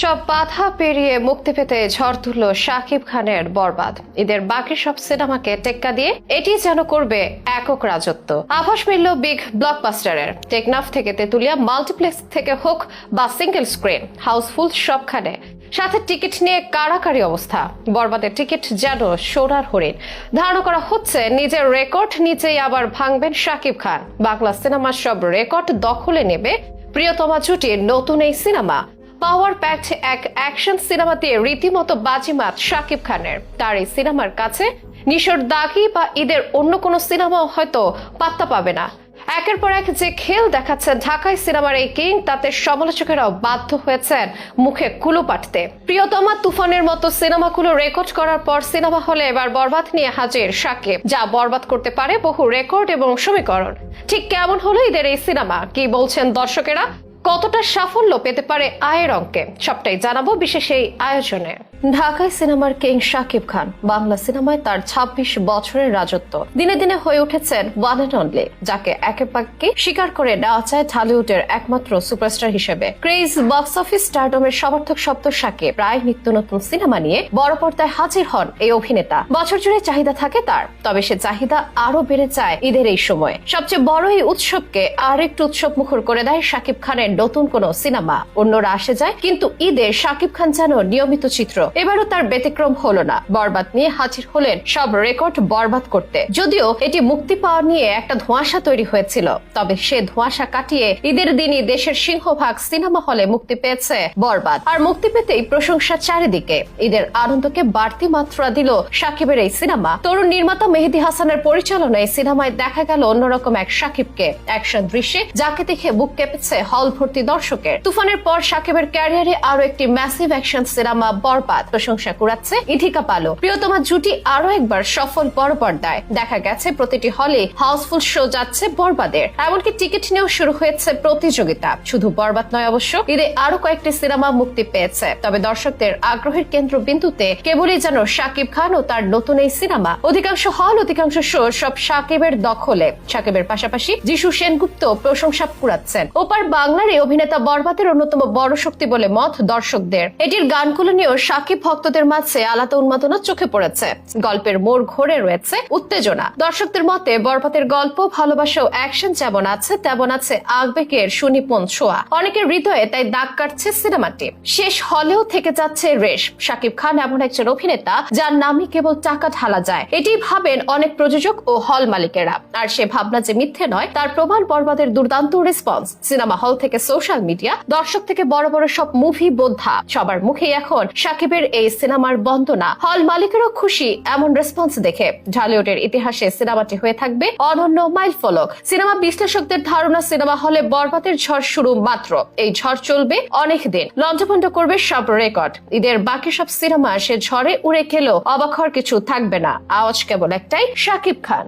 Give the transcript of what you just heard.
সব বাধা পেরিয়ে মুক্তি পেতে ঝড় তুলল শাকিব খানের বরবাদ। ঈদের বাকি সব সিনেমাকে টেক্কা দিয়ে এটি যেন করবে একক রাজত্ব। আভাস মিলল বিগ ব্লকবাস্টারের। টেকনাফ থেকে তেতুলিয়া, মাল্টিপ্লেক্স থেকে হোক বা সিঙ্গেল স্ক্রিন, হাউসফুল সবখানে সাথে টিকিট নিয়ে কারাকারি অবস্থা। বরবাদের টিকিট যেন সোনার হরিণ। ধারণা করা হচ্ছে নিজের রেকর্ড নিচেই আবার ভাঙবেন শাকিব খান। বাংলা সিনেমার সব রেকর্ড দখলে নেবে প্রিয়তমা জুটির নতুন এই সিনেমা। পাওয়ার প্যাকড এক অ্যাকশন সিনেমা দিয়ে রীতিমতো বাজিমাত শাকিব খানের। তার এই সিনেমার কাছে নিশোর দাগি বা ঈদের অন্য কোনো সিনেমাও হয়তো পাত্তা পাবে না। একের পর এক যে খেল দেখাচ্ছে ঢাকায় সিনেমার এই কিং, তাতে সমালোচকেরাও বাধ্য হয়েছেন মুখে কুলো পাঠতে প্রিয়তমা তুফানের মতো সিনেমাগুলো রেকর্ড করার পর সিনেমা হলে এবার বরবাদ নিয়ে হাজির সাকিব, যা বরবাদ করতে পারে বহু রেকর্ড এবং সমীকরণ। ঠিক কেমন হলো ঈদের এই সিনেমা? কি বলছেন দর্শকেরা? কতটা সাফল্য পেতে পারে আয়ের অঙ্কে? সবটাই জানাব বিশেষ এই আয়োজনে। ঢাকায় সিনেমার কিং শাকিব খান, বাংলা সিনেমায় তার ২৬ বছরের রাজত্ব। দিনে দিনে হয়ে উঠেছেন ওয়ান অ্যান্ড অনলি, যাকে একেবারে স্বীকার করে নেওয়া চায় ঢালিউডের একমাত্র সুপারস্টার হিসেবে। ক্রেজ, বক্স অফিস, স্টারডমের সমর্থক শব্দ শাকিব প্রায় নিত্য নতুন সিনেমা নিয়ে বড় পর্দায় হাজির হন এই অভিনেতা। বছর জুড়ে চাহিদা থাকে তার, তবে সে চাহিদা আরও বেড়ে যায় ঈদের এই সময়। সবচেয়ে বড় এই উৎসবকে আর একটু উৎসব মুখর করে দেয় শাকিব খানের নতুন কোন সিনেমা। অন্যরা আসে যায়, কিন্তু ঈদে শাকিব খান যেন নিয়মিত চিত্র। এবারও তার ব্যতিক্রম হলো না। বরবাদ নিয়ে হাজির হলেন সব রেকর্ড বরবাদ করতে। যদিও এটি মুক্তি পাওয়া নিয়ে একটা ধোঁয়াশা তৈরি হয়েছিল। তবে সে ধোঁয়াশা কাটিয়ে ঈদের দিনই দেশের সিংহভাগ সিনেমা হলে মুক্তি পেয়েছে বরবাদ। আর মুক্তি পেতেই প্রশংসা চারিদিকে। ঈদের আনন্দকে বাড়তি মাত্রা দিল সাকিবের এই সিনেমা। তরুণ নির্মাতা মেহেদি হাসানের পরিচালনায় সিনেমায় দেখা গেল অন্যরকম এক সাকিবকে অ্যাকশন দৃশ্যে যাকে দেখে বুক কেঁপেছে হল ভর্তি দর্শকের। তুফানের পর সাকিবের ক্যারিয়ারে আরও একটি ম্যাসিভ অ্যাকশন সিনেমা বরবাদ। প্রশংসা কুড়াচ্ছে ইথিকা পালো। প্রিয়তমা জুটি আরও একবার সফল বড় পর্দায় দেখা গেছে প্রতিটি হলে হাউসফুল শো যাচ্ছে বরবাদের। এমনকি টিকিট নিয়েও শুরু হয়েছে প্রতিযোগিতা। শুধু বরবাদ নয় অবশ্য, ঈদে আরও কয়েকটি সিনেমা মুক্তি পেয়েছে। তবে দর্শকদের আগ্রহের কেন্দ্রবিন্দুতে কেবলই যেন সাকিব খান ও তার নতুন এই সিনেমা অধিকাংশ হল, অধিকাংশ শো সব সাকিবের দখলে। সাকিবের পাশাপাশি যিশু সেনগুপ্ত প্রশংসা কুড়াচ্ছেন। ওপার বাংলার এই অভিনেতা বরবাদের অন্যতম বড় শক্তি বলে মত দর্শকদের। এটির গানগুলো নিয়েও সাকিব ভক্তদের মাঝে আলাদা উন্মাদনা চোখে পড়েছে। গল্পের মোড় ঘোরে রয়েছে উত্তেজনা। দর্শকদের মতে বরবাদের গল্প, ভালোবাসা ও অ্যাকশন যেমন আছে, তেমন আছে আবেগের সুনিপুণ ছোঁয়া। অনেকের হৃদয়ে তাই দাগ কাটছে সিনেমাটি। শেষ হলেও থেকে যাচ্ছে রেশ। সাকিব খান এমন একজন অভিনেতা যার নামে কেবল টাকা ঢালা যায়। এটি ভাবেন অনেক প্রযোজক ও হল মালিকেরা। আর সে ভাবনা যে মিথ্যে নয়, তার প্রমাণ বরবাদের দুর্দান্ত রেসপন্স সিনেমা হল থেকে সোশ্যাল মিডিয়া দর্শক থেকে বড় বড় সব মুভি বোদ্ধা। সবার মুখে এখন সাকিবের এই সিনেমার বন্দনা। হল মালিকেরও খুশি, এমন রেসপন্স দেখে। ঢালিউডের ইতিহাসে সিনেমাটি হয়ে থাকবে অনন্য মাইল ফলক। সিনেমা বিশ্লেষকদের ধারণা সিনেমা হলে বরবাদের ঝড় শুরু মাত্র। এই ঝড় চলবে অনেক দিন। লঞ্চভণ্ড করবে সব রেকর্ড ঈদের বাকি সব সিনেমা সে ঝড়ে উড়ে খেলেও অবাক কিছু থাকবে না। আওয়াজ কেবল একটাই শাকিব খান।